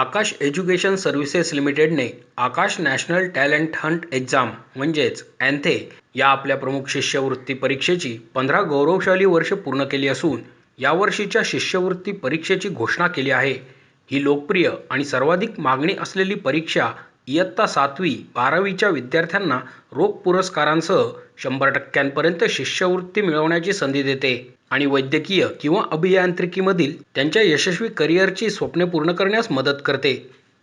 आकाश education services लिमिटेडने Aakash national talent hunt exam म्हणजेच अँथे या आपल्या प्रमुख शिष्यवृत्ती परीक्षेची पंधरा गौरवशाली वर्ष पूर्ण केली असून यावर्षीच्या शिष्यवृत्ती परीक्षेची घोषणा केली आहे. ही लोकप्रिय आणि सर्वाधिक मागणी असलेली परीक्षा इयत्ता सातवी बारावीच्या विद्यार्थ्यांना रोख पुरस्कारांसह शंभर टक्क्यांपर्यंत शिष्यवृत्ती मिळवण्याची संधी देते. आणि वैद्यकीय किंवा अभियांत्रिकीमधील त्यांच्या यशस्वी करिअरची स्वप्ने पूर्ण करण्यास मदत करते.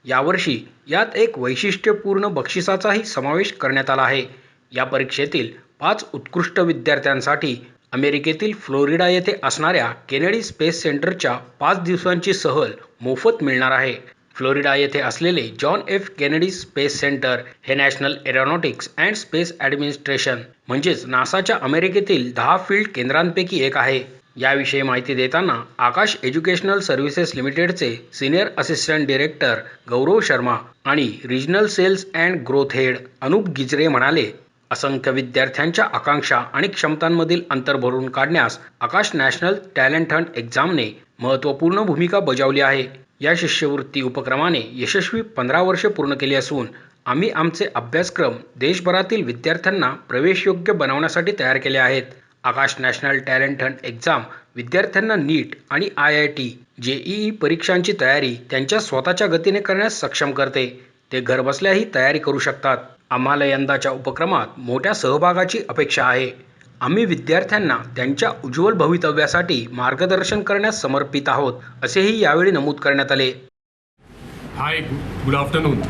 यावर्षी यात एक वैशिष्ट्यपूर्ण बक्षिसाचाही समावेश करण्यात आला आहे. या परीक्षेतील पाच उत्कृष्ट विद्यार्थ्यांसाठी अमेरिकेतील फ्लोरिडा येथे असणाऱ्या केनेडी स्पेस सेंटरच्या पाच दिवसांची सहल मोफत मिळणार आहे. फ्लोरिडा येथे असलेले John F. Kennedy Space Center hey National Aeronautics and Space Administration म्हणजेच नासाच्या अमेरिकेतील दहा फील्ड केंद्रांपैकी एक आहे. याविषयी माहिती देताना आकाश एज्युकेशनल सर्व्हिसेस लिमिटेडचे senior assistant director Gaurav Sharma आणि regional sales and growth head Anup Gijre म्हणाले असंख्य विद्यार्थ्यांच्या आकांक्षा आणि क्षमतांमधील अंतर भरून काढण्यास आकाश नॅशनल टॅलेंट हंट एक्झामने महत्त्वपूर्ण भूमिका बजावली आहे. या शिष्यवृत्ती उपक्रमाने यशस्वी पंधरा वर्षे पूर्ण केली असून आम्ही आमचे अभ्यासक्रम देशभरातील विद्यार्थ्यांना प्रवेशयोग्य बनवण्यासाठी तयार केले आहेत. Aakash National Talent Hunt exam विद्यार्थ्यांना नीट आणि आय आय टी जेईई परीक्षांची तयारी त्यांच्या स्वतःच्या गतीने करण्यास सक्षम करते. ते घरबसल्याही तयारी करू शकतात. आम्हाला यंदाच्या उपक्रमात मोठ्या सहभागाची अपेक्षा आहे. आम्ही विद्यार्थ्यांना त्यांच्या उज्ज्वल भवितव्यासाठी मार्गदर्शन करण्यास समर्पित आहोत असेही यावेळी नमूद करण्यात आले. Hi good afternoon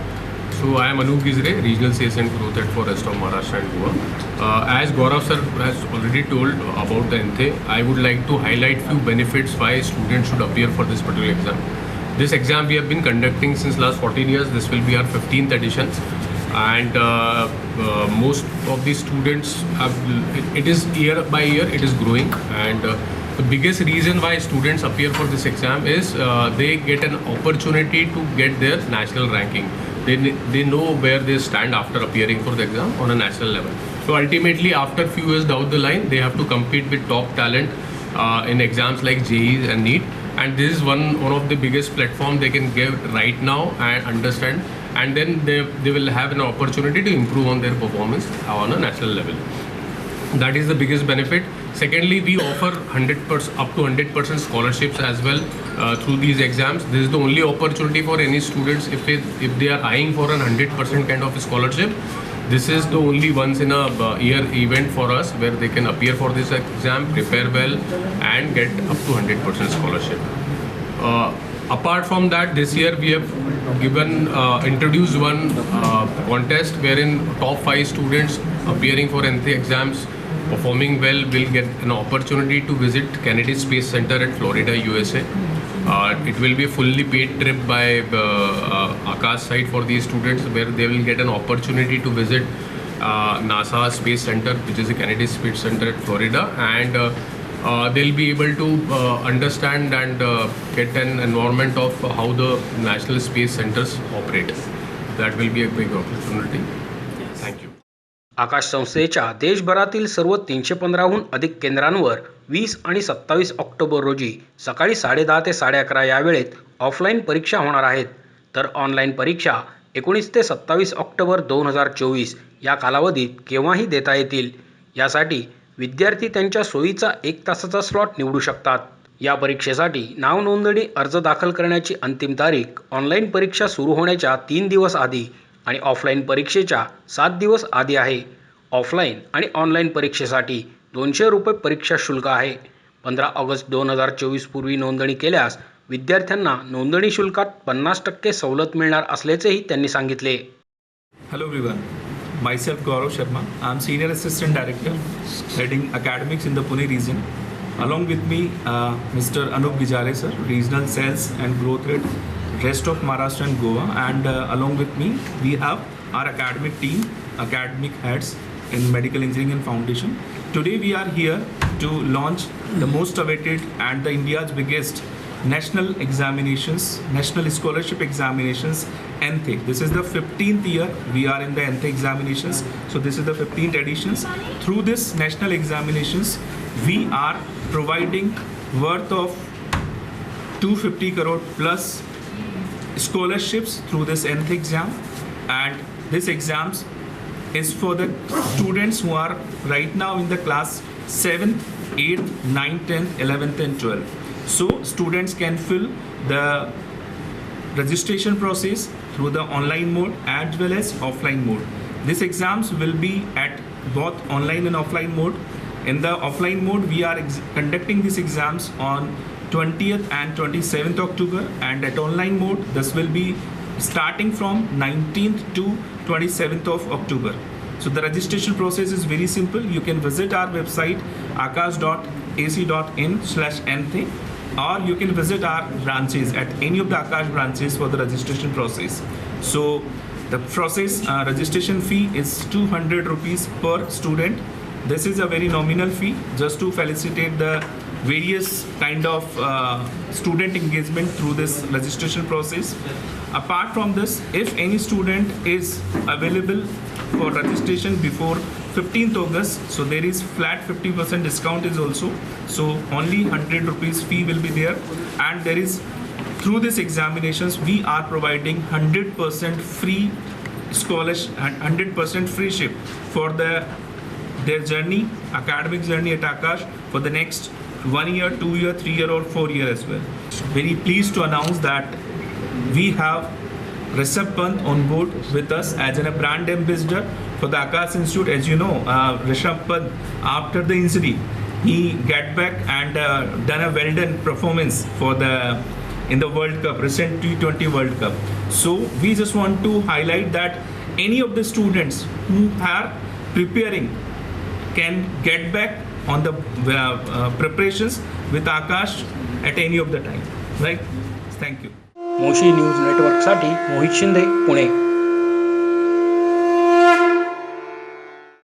so I am Anup Gijre regional sales and growth at forest of Maharashtra and Goa as Gaurav sir has already told about the ANTHE I would like to highlight few benefits why student should appear for this particular exam this exam we have been conducting since last fourteen years this will be our fifteenth editions And uh, uh, most of the students have, it, is year by year, it is growing. And uh, the biggest reason why students appear for this exam is they get an opportunity to get their national ranking. They, they know where they stand after appearing for the exam on a national level. So ultimately, after few years down the line, they have to compete with top talent uh, in exams like JEE and NEET. And this is one, one of the biggest platform they can get right now and understand. And then they, they will have an opportunity to improve on their performance on a national level. That is the biggest benefit. Secondly we offer 100% up to 100% scholarships as well uh, through these exams. This is the only opportunity for any students if they if they are eyeing for an 100% kind of scholarship. This is the only once in a uh, year event for us where they can appear for this exam prepare well and get up to 100% scholarship. Uh, apart from that this year we have given uh, introduced one uh, contest wherein top five students appearing for NT exams performing well will get an opportunity to visit Kennedy Space Center at Florida, USA. Uh, it will be a fully paid trip by uh, uh, Akash side for these students where they will get an opportunity to visit uh, NASA Space Center, which is the Kennedy Space Center at Florida, and uh, they'll be able to uh, understand and uh, get an environment of how the national space centers operate. That will be a big opportunity. Thank you. Aakash संस्थेच्या देशभरातील सर्व तीनशे पंधराहून अधिक केंद्रांवर वीस आणि सत्तावीस October रोजी सकाळी साडेदहा ते साडे अकरा या वेळेत ऑफलाईन परीक्षा होणार आहेत तर ऑनलाईन परीक्षा एकोणीस ते सत्तावीस ऑक्टोबर दोन हजार चोवीस या कालावधीत केव्हाही देता येतील यासाठी विद्यार्थी त्यांच्या सोयीचा एक तासाचा स्लॉट निवडू शकतात. या परीक्षेसाठी नाव नोंदणी अर्ज दाखल करण्याची अंतिम तारीख ऑनलाईन परीक्षा सुरू होण्याच्या तीन दिवस आधी आणि ऑफलाईन परीक्षेच्या सात दिवस आधी आहे. ऑफलाईन आणि ऑनलाईन परीक्षेसाठी दोनशे रुपये परीक्षा शुल्क आहे. पंधरा ऑगस्ट दोन हजार चोवीस पूर्वी नोंदणी केल्यास विद्यार्थ्यांना नोंदणी शुल्कात पन्नास टक्के सवलत मिळणार असल्याचेही त्यांनी सांगितले. Hello everyone, myself Gaurav Sharma. I'm Senior Assistant Director heading academics in the Pune region. Along with me, uh, Mr. Anup Gijare sir, Regional Sales and Growth Head, rest of Maharashtra and Goa. And uh, along with me, we have our academic team, academic heads in Medical Engineering and Foundation. Today we are here to launch the most awaited and the India's biggest national examinations, national scholarship examinations, NTE. This is the 15th year we are in the NTE examinations. So this is the 15th editions. Through this national examinations, we are providing worth of 250 crore plus scholarships through this nth exam and this exams is for the students who are right now in the class 7th 8th 9th 10th 11th and 12th so students can fill the registration process through the online mode as well as offline mode. These exams will be at both online and offline mode. In the offline mode, we are conducting these exams on 20th and 27th October, and at online mode, this will be starting from 19th to 27th of October. So the registration process is very simple. You can visit our website akash.ac.in slash nthe or you can visit our branches at any of the Akash branches for the registration process. So the process uh, registration fee is 200 rupees per student. This is a very nominal fee just to facilitate the various kind of uh, student engagement through this registration process. Apart from this, if any student is available for registration before 15th August, so there is flat 50% discount is also. So only 100 rupees fee will be there, and there is through these examinations we are providing 100% free scholarship and 100% free ship for the their journey, academic journey at Akash for the next one year, two year, three year, or four year as well. Very pleased to announce that we have Rishabh Pant on board with us as a brand ambassador for the Akash Institute. As you know, uh, Rishabh Pant, after the injury, he get back and uh, done a well done performance for the in the World Cup, recent T20 World Cup. So we just want to highlight that any of the students who are preparing can get back on the uh, uh, preparations with Akash at any of the time. Right? Thank you. Moshi news नेटवर्कसाठी Mohit Shinde Pune